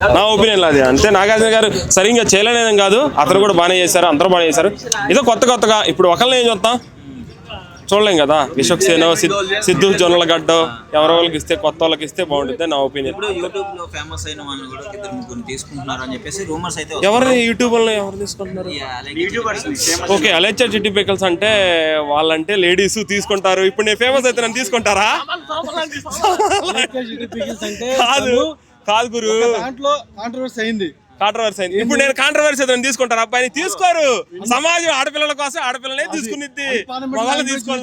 నా ఒపీనియన్ అది. అంతే నాగార్జున గారు సరిగ్గా చేయలేదేం కాదు. అతను కూడా బాగానే చేశారు అందరూ బాగానే చేశారు. ఏదో కొత్త కొత్తగా ఇప్పుడు ఒకళ్ళని ఏం చూస్తాం చూడలేం కదా. విశ్వక్ సేన సిద్ధు జొన్నల గడ్డ ఎవరో వాళ్ళకి ఇస్తే కొత్త వాళ్ళకి ఇస్తే బాగుంటుంది నా ఒపీనియన్. ఇప్పుడు యూట్యూబ్లో ఫేమస్ అయిన వాళ్ళు కూడా ఒక ఇద్దరు ముగ్గురు తీసుకుంటున్నారు అని చెప్పేసి రూమర్స్ అయితే ఎవరు యూట్యూబ్లో ఎవరు తీసుకుంటున్నారు ఓకే అలెచ్చర్ చిట్టి పికల్స్ అంటే వాళ్ళంటే లేడీస్ తీసుకుంటారు. ఇప్పుడు నేను ఫేమస్ అయితే నన్ను తీసుకుంటారా? అంటే కాదు. కాదు గురు. దాంట్లో కాంట్రవర్సీ అయింది. కాంట్రవర్సీ అయింది. ఇప్పుడు నేను కాంట్రవర్సీ అయితే తీసుకుంటారు అబ్బాయిని తీసుకోరు. సమాజం ఆడపిల్లల కోసం ఆడపిల్లనే తీసుకునిద్ది. మగవాళ్ళు తీసుకోరు.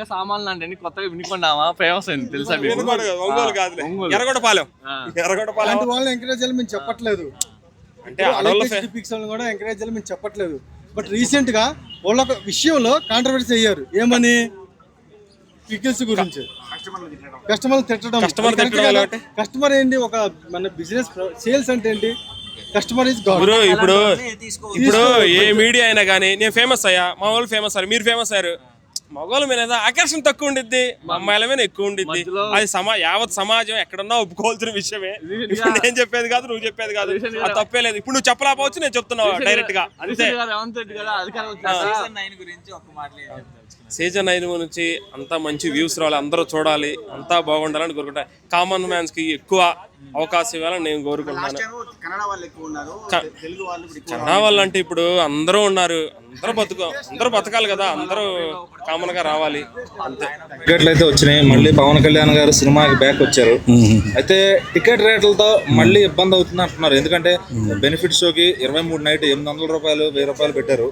గా సామాన్లు అంటే కొత్తగా వినుకున్నామా ఫేమస్ అయింది తెలుసా కాదు, ఒంగోలు కాదులే. ఎర్రగొండపాలెం. ఎర్రగొండపాలెం. అలాంటి వాళ్ళని ఎంకరేజ్ చేయాలి మేము చెప్పట్లేదు. అంటే పిక్స్ కూడా ఎంకరేజ్ చేయాలి మేము చెప్పట్లేదు. బట్ రీసెంట్గా వాళ్ళ ఒక విషయంలో కాంట్రవర్సీ అయ్యారు. ఏమని? పికిల్స్ గురించి. కస్టమర్ తిట్టడం. అంటే? కస్టమర్ ఏంటి? ఒక మన బిజినెస్ సేల్స్ అంటే ఏంటి? కస్టమర్ ఇస్ గాడ్ గురు ఇప్పుడు ఇప్పుడు ఏ మీడియా అయినా కానీ నేను ఫేమస్ అయ్యా మా వాళ్ళు ఫేమస్ అయ్యారు మీరు ఫేమస్ అయ్యారు. మగవాళ్ళ మీద ఆకర్షణ తక్కువ ఉండిద్ది మా అమ్మాయిల మీద ఎక్కువ ఉండిద్ది. అది సమా యావత్ సమాజం ఎక్కడన్నా ఒప్పుకోవాల్సిన విషయమే. ఇప్పుడు నేను చెప్పేది కాదు నువ్వు చెప్పేది కాదు. అది తప్పే లేదు. ఇప్పుడు నువ్వు చెప్పలేకపోవచ్చు నేను చెప్తున్నావు డైరెక్ట్గా అంతే. సీజన్ ఐదు నుంచి అంతా మంచి వ్యూస్ రావాలి అందరూ చూడాలి అంతా బాగుండాలని కోరుకుంటా. కామన్ మ్యాన్స్కి ఎక్కువ అవకాశం ఇవ్వాలని నేను కోరుకుంటున్నాను. కన్నడ వాళ్ళు ఎక్కువ ఉన్నారు తెలుగు వాళ్ళు ఇప్పుడు ఎక్కువ కన్నడ వాళ్ళు అంటే ఇప్పుడు అందరూ ఉన్నారు అందరూ బతుకు అందరూ బతకాలి కదా అందరూ కామన్గా రావాలి అంతే. టికెట్లు అయితే వచ్చినాయి. మళ్ళీ పవన్ కళ్యాణ్ గారు సినిమాకి బ్యాక్ వచ్చారు. అయితే టికెట్ రేట్లతో మళ్ళీ ఇబ్బంది అవుతుంది అంటున్నారు. ఎందుకంటే బెనిఫిట్ షోకి ఇరవై మూడు నైట్ ఎనిమిది వందల రూపాయలు వెయ్యి రూపాయలు పెట్టారు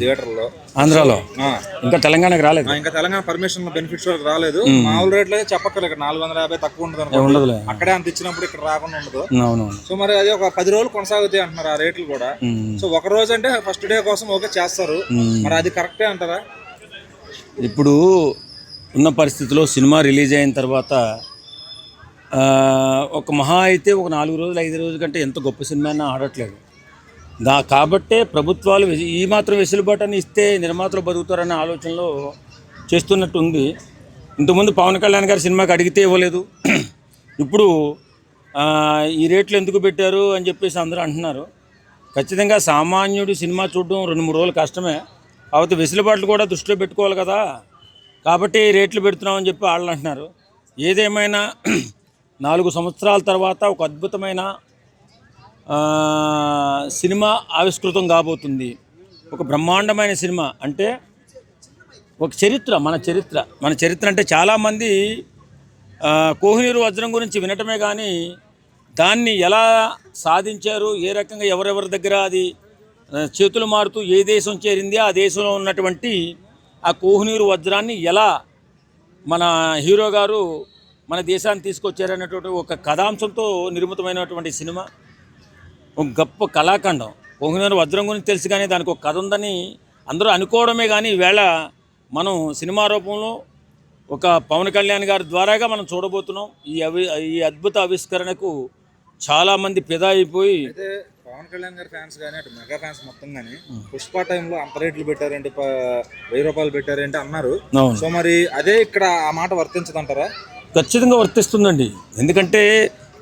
థియేటర్లో. ఆంధ్రాలో? ఆ, ఇంకా తెలంగాణకి రాలేదు. ఇంకా తెలంగాణ పర్మిషన్ బెనిఫిట్ షోకి రాలేదు. మామూలు రేట్లు అయితే చెప్పక్కర్లేదు ఇక్కడ నాలుగు వందల యాభై తక్కువ ఉండదు. అనుకో అక్కడే అంత ఇచ్చినప్పుడు ఇక్కడ రాకుండా ఉండదు. సో మరి అది ఒక పది రోజులు కొనసాగుతాయి అంటున్నారు ఆ రేట్లు కూడా. సో ఒక రోజు అంటే ఫస్ట్ డే కోసం ఓకే చేస్తారు. మరి అది కరెక్టే అంటారా? ఇప్పుడు ఉన్న పరిస్థితిలో సినిమా రిలీజ్ అయిన తర్వాత ఒక మహా అయితే ఒక నాలుగు రోజులు ఐదు రోజుల కంటే ఎంత గొప్ప సినిమా అయినా ఆడట్లేదు. దా కాబట్టే ప్రభుత్వాలు ఈ మాత్రం వెసులుబాటుని ఇస్తే నిర్మాతలు బతుకుతారనే ఆలోచనలో చేస్తున్నట్టు ఉంది ఇంతకుముందు పవన్ కళ్యాణ్ గారి సినిమాకి అడిగితే ఇవ్వలేదు. ఇప్పుడు ఈ రేట్లు ఎందుకు పెట్టారు అని చెప్పేసి అందరూ అంటున్నారు. ఖచ్చితంగా సామాన్యుడు సినిమా చూడడం రెండు మూడు రోజులు కష్టమే. కాకపోతే వెసులుబాట్లు కూడా దృష్టిలో పెట్టుకోవాలి కదా. కాబట్టి రేట్లు పెడుతున్నామని చెప్పి వాళ్ళు అంటున్నారు. ఏదేమైనా నాలుగు సంవత్సరాల తర్వాత ఒక అద్భుతమైన సినిమా ఆవిష్కృతం కాబోతుంది. ఒక బ్రహ్మాండమైన సినిమా. అంటే ఒక చరిత్ర మన చరిత్ర. మన చరిత్ర అంటే చాలామంది కోహినీరు కోహినూరు వజ్రం గురించి వినటమే కానీ దాన్ని ఎలా సాధించారు ఏ రకంగా ఎవరెవరి దగ్గర అది చేతులు మారుతూ ఏ దేశం చేరింది ఆ దేశంలో ఉన్నటువంటి ఆ కోహినూరు వజ్రాన్ని ఎలా మన హీరో గారు మన దేశాన్ని తీసుకొచ్చారనేటువంటి ఒక కథాంశంతో నిర్మితమైనటువంటి సినిమా. ఒక గొప్ప కళాఖండం. కోహినూరు వజ్రం గురించి తెలుసు కానీ దానికి ఒక కథ ఉందని అందరూ అనుకోవడమే కానీ ఈవేళ మనం సినిమా రూపంలో ఒక పవన్ కళ్యాణ్ గారి ద్వారాగా మనం చూడబోతున్నాం. ఈ అవి ఈ అద్భుత ఆవిష్కరణకు చాలామంది ఫిదా అయిపోయి పవన్ కళ్యాణ్ గారి ఫ్యాన్స్ కానీ అటు మెగా ఫ్యాన్స్ మొత్తం కానీ పుష్ప టైంలో అంత రేట్లు పెట్టారంటే? వెయ్యి రూపాయలు పెట్టారంటే అన్నారు. సో మరి అదే ఇక్కడ ఆ మాట వర్తించదంటారా? ఖచ్చితంగా వర్తిస్తుందండి. ఎందుకంటే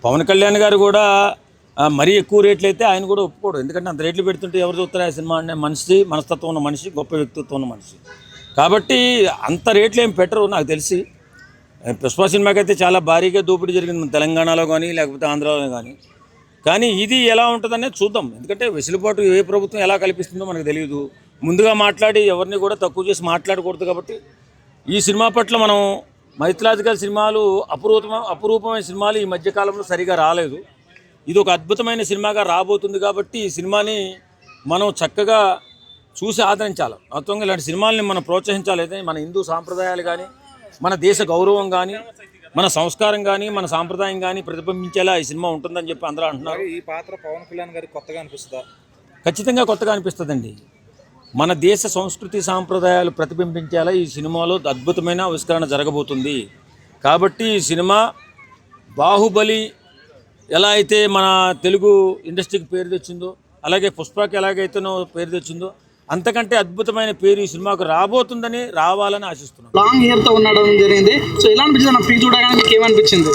పవన్ కళ్యాణ్ గారు కూడా మరీ ఎక్కువ రేట్లు అయితే ఆయన కూడా ఒప్పుకోడు. ఎందుకంటే అంత రేట్లు పెడుతుంటే ఎవరు చూస్తారు? ఆ సినిమా అంటే మనిషి మనస్తత్వం ఉన్న మనిషి గొప్ప వ్యక్తిత్వం ఉన్న మనిషి. కాబట్టి అంత రేట్లు ఏం పెట్టరు నాకు తెలిసి. పుష్ప సినిమాకి అయితే చాలా భారీగా దోపిడీ జరిగింది తెలంగాణలో కానీ లేకపోతే ఆంధ్రాలో కానీ కానీ ఇది ఎలా ఉంటుందనేది చూద్దాం. ఎందుకంటే వెసులుబాటు ఏ ప్రభుత్వం ఎలా కల్పిస్తుందో మనకు తెలియదు. ముందుగా మాట్లాడి ఎవరిని కూడా తక్కువ చేసి మాట్లాడకూడదు కాబట్టి ఈ సినిమా పట్ల మనం మైథలాజికల్ సినిమాలు అపురూపమైన అపురూపమైన సినిమాలు ఈ మధ్యకాలంలో సరిగా రాలేదు. ఇది ఒక అద్భుతమైన సినిమాగా రాబోతుంది కాబట్టి ఈ సినిమాని మనం చక్కగా చూసి ఆదరించాలి. మొత్తంగా ఇలాంటి సినిమాల్ని మనం ప్రోత్సహించాలి. అయితే మన హిందూ సాంప్రదాయాలు కానీ మన దేశ గౌరవం కానీ మన సంస్కారం కానీ మన సాంప్రదాయం కానీ ప్రతిబింబించేలా ఈ సినిమా ఉంటుందని చెప్పి అందరూ అంటున్నారు. ఈ పాత్ర పవన్ కళ్యాణ్ గారికి కొత్తగా అనిపిస్తుందా? ఖచ్చితంగా కొత్తగా అనిపిస్తుందండి. మన దేశ సంస్కృతి సాంప్రదాయాలు ప్రతిబింబించేలా ఈ సినిమాలో అద్భుతమైన ఆవిష్కరణ జరగబోతుంది. కాబట్టి ఈ సినిమా బాహుబలి ఎలా అయితే మన తెలుగు ఇండస్ట్రీకి పేరు తెచ్చిందో అలాగే పుష్పకి ఎలాగైతేనో పేరు తెచ్చిందో అంతకంటే అద్భుతమైన పేరు ఈ సినిమాకు రాబోతుందని రావాలని ఆశిస్తున్నాను లాంగ్ హెయిర్తో ఉండడం జరిగింది. సో ఎలా అనిపించింది? నా పీక్ చూడగానే మీకు ఏమనిపించింది?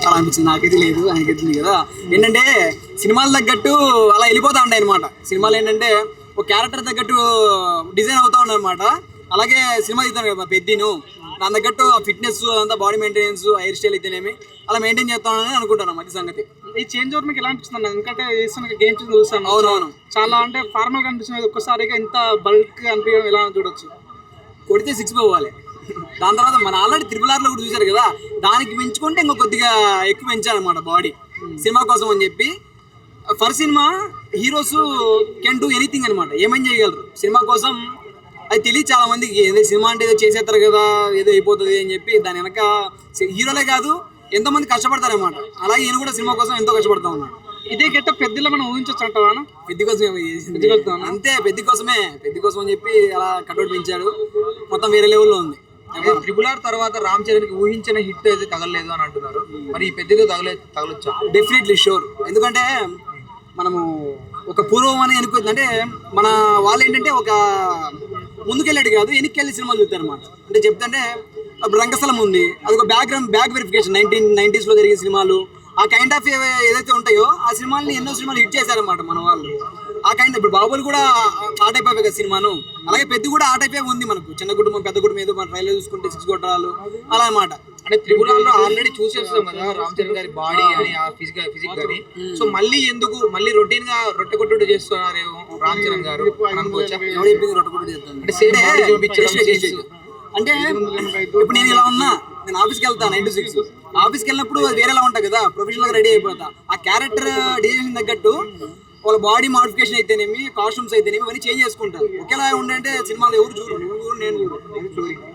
అలా అనిపించింది. నాకైతే లేదు ఆయనకైతే లేదు కదా. ఏంటంటే సినిమాలు తగ్గట్టు అలా వెళ్ళిపోతా ఉండే అనమాట సినిమాలు ఏంటంటే ఒక క్యారెక్టర్ తగ్గట్టు డిజైన్ అవుతా ఉండే అనమాట అలాగే సినిమా తీస్తాను కదా పెద్దను. దాని తగ్గట్టు ఫిట్నెస్ అంతా బాడీ మెయింటెనెన్స్ హెయిర్ స్టైల్ అయితేనేమి అలా మెయింటైన్ చేస్తానని అనుకుంటాను అది సంగతి. ఈ చేంజ్ ఓవర్ మీకు ఎలా అనిపిస్తుంది? ఎందుకంటే చేస్తున్న గేమ్స్ చూస్తాను అవునవును. చాలా అంటే ఫార్మల్ కనిపిస్తుంది ఒక్కసారిగా ఇంత బల్క్ అనిపించడం ఎలా చూడొచ్చు? కొడితే సిక్స్ పోవాలి. దాని తర్వాత మన ఆల్రెడీ త్రిపుల్ ఆర్లో కూడా చూశారు కదా దానికి పెంచుకుంటే ఇంకో కొద్దిగా ఎక్కువ పెంచారనమాట బాడీ. సినిమా కోసం అని చెప్పి. For cinema heroes can do anything అనమాట ఏమైనా చేయగలరు? సినిమా కోసం అది తెలియదు చాలా మందికి ఏదో సినిమా అంటే ఏదో చేసేస్తారు కదా ఏదో అయిపోతుంది అని చెప్పి దాని వెనక హీరోలే కాదు ఎంతో మంది కష్టపడతారనమాట అలాగే ఈయన కూడా సినిమా కోసం ఎంతో కష్టపడతా ఉన్నాడు. ఇదే గెట్ట పెద్దలో మనం ఊహించవచ్చు అంటావా? పెద్ద కోసమే చేసింది. అంతే పెద్ద కోసమే పెద్ద కోసం అని చెప్పి అలా కట్అవుట్ పెంచాడు. మొత్తం వేరే లెవెల్లో ఉంది. ట్రిపుల్ ఆర్ తర్వాత రామ్ చరణ్కి ఊహించిన హిట్ అయితే తగలలేదు అని అంటున్నారు. మరి ఈ పెద్దగా తగలే తగలొచ్చా? డెఫినెట్లీ షూర్ ఎందుకంటే మనము ఒక పూర్వం అని అనుకోవచ్చు అంటే మన వాళ్ళు ఏంటంటే ఒక ముందుకెళ్ళాడు కాదు వెనక్కి సినిమాలు చూస్తారు అనమాట అంటే చెప్తుంటే అప్పుడు రంగస్థలం ఉంది అది ఒక బ్యాక్గ్రౌండ్ బ్యాక్ వెరిఫికేషన్ నైన్టీన్ నైన్టీస్లో జరిగిన సినిమాలు ఆ కైండ్ ఆఫ్ ఏదైతే ఉంటాయో ఆ సినిమాలని ఎన్నో సినిమాలు హిట్ చేశారన్నమాట మన వాళ్ళు. ఆ కైండ్ ఇప్పుడు బాబులు కూడా ఆ టైప్ కదా సినిమాను. అలాగే పెద్ద కూడా ఆ టైపే ఉంది మనకు. చిన్న కుటుంబం పెద్ద కుటుంబం ఏదో మన ట్రైలర్ చూసుకుంటే సిక్స్ కొట్టాలు అలా అన్నమాట. అంటే త్రిపుల్ ఆర్లో ఆల్రెడీ చూసేస్తాం కదా రామ్ చరణ్ గారి బాడీ అని ఆ ఫిజిక్ ఫిజిక్ గాని. సో మళ్ళీ ఎందుకు మళ్ళీ రొటీన్గా రొట్టె కొట్టుడు చేస్తున్నారు రామ్ చరణ్ గారు? అనుకోవచ్చా? అంటే చూపించడం, ఇప్పుడు నేను ఇలా ఉన్నా నేను ఆఫీస్కి వెళ్తాను నైన్ టు సిక్స్ ఆఫీస్కి వెళ్ళినప్పుడు వేరేలా ఉంటా కదా ప్రొఫెషనల్గా రెడీ అయిపోతా. ఆ క్యారెక్టర్ డిజైన్ తగ్గట్టు వాళ్ళ బాడీ మాడిఫికేషన్ అయితేనేమి కాస్ట్యూమ్స్ అయితేనేమి అవన్నీ చేంజ్ చేసుకుంటారు. ఒకేలా ఉండంటే సినిమాలో ఎవరు చూడరు. నువ్వు నేను చూడరు